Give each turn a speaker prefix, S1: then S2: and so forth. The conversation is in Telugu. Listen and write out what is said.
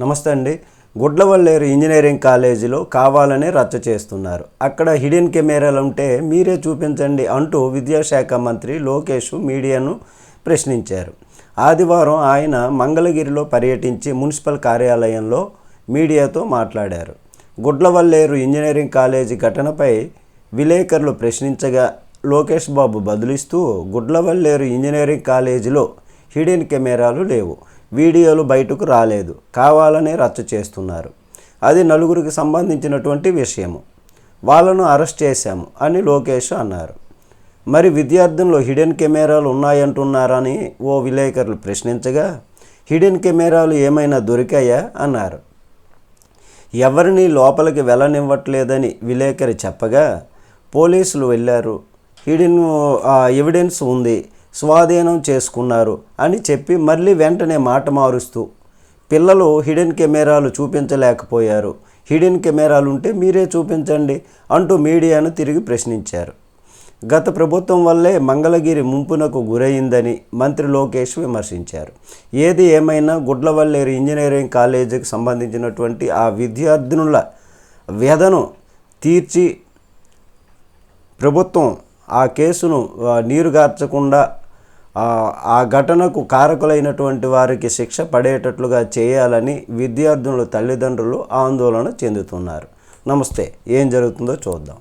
S1: నమస్తే అండి. గుడ్లవల్లేరు ఇంజనీరింగ్ కాలేజీలో కావాలనే రచ్చ చేస్తున్నారు. అక్కడ హిడెన్ కెమెరాలు ఉంటే మీరే చూపించండి అంటూ విద్యాశాఖ మంత్రి లోకేష్ మీడియాను ప్రశ్నించారు. ఆదివారం ఆయన మంగళగిరిలో పర్యటించి మున్సిపల్ కార్యాలయంలో మీడియాతో మాట్లాడారు. గుడ్లవల్లేరు ఇంజనీరింగ్ కాలేజీ ఘటనపై విలేకరులు ప్రశ్నించగా లోకేష్ బాబు బదులిస్తూ గుడ్లవల్లేరు ఇంజనీరింగ్ కాలేజీలో హిడెన్ కెమెరాలు లేవు. వీడియోలు బయటకు రాలేదు. కావాలనే రచ్చ చేస్తున్నారు. అది నలుగురికి సంబంధించినటువంటి విషయము. వాళ్ళను అరెస్ట్ చేశాము అని లోకేష్ అన్నారు. మరి విద్యార్థుల్లో హిడెన్ కెమెరాలు ఉన్నాయంటున్నారని ఓ విలేకరులు ప్రశ్నించగా హిడెన్ కెమెరాలు ఏమైనా దొరికాయా? అన్నారు. ఎవరిని లోపలికి వెళ్ళనివ్వట్లేదని విలేకరి చెప్పగా పోలీసులు వెళ్ళారు. హిడెన్ ఎవిడెన్స్ ఉంది. స్వాధీనం చేసుకున్నారు అని చెప్పి మళ్ళీ వెంటనే మాట మారుస్తూ పిల్లలు హిడెన్ కెమెరాలు చూపించలేకపోయారు. హిడెన్ కెమెరాలు ఉంటే మీరే చూపించండి అంటూ మీడియాను తిరిగి ప్రశ్నించారు. గత ప్రభుత్వం వల్లే మంగళగిరి ముంపునకు గురైందని మంత్రి లోకేష్ విమర్శించారు. ఏది ఏమైనా గుడ్లవల్లేరు ఇంజనీరింగ్ కాలేజీకి సంబంధించినటువంటి ఆ విద్యార్థినుల వ్యధను తీర్చి ప్రభుత్వం ఆ కేసును నీరుగార్చకుండా ఆ ఘటనకు కారకులైనటువంటి వారికి శిక్ష పడేటట్లుగా చేయాలని విద్యార్థుల తల్లిదండ్రులు ఆందోళన చెందుతున్నారు. నమస్తే ఏం జరుగుతుందో చూద్దాం.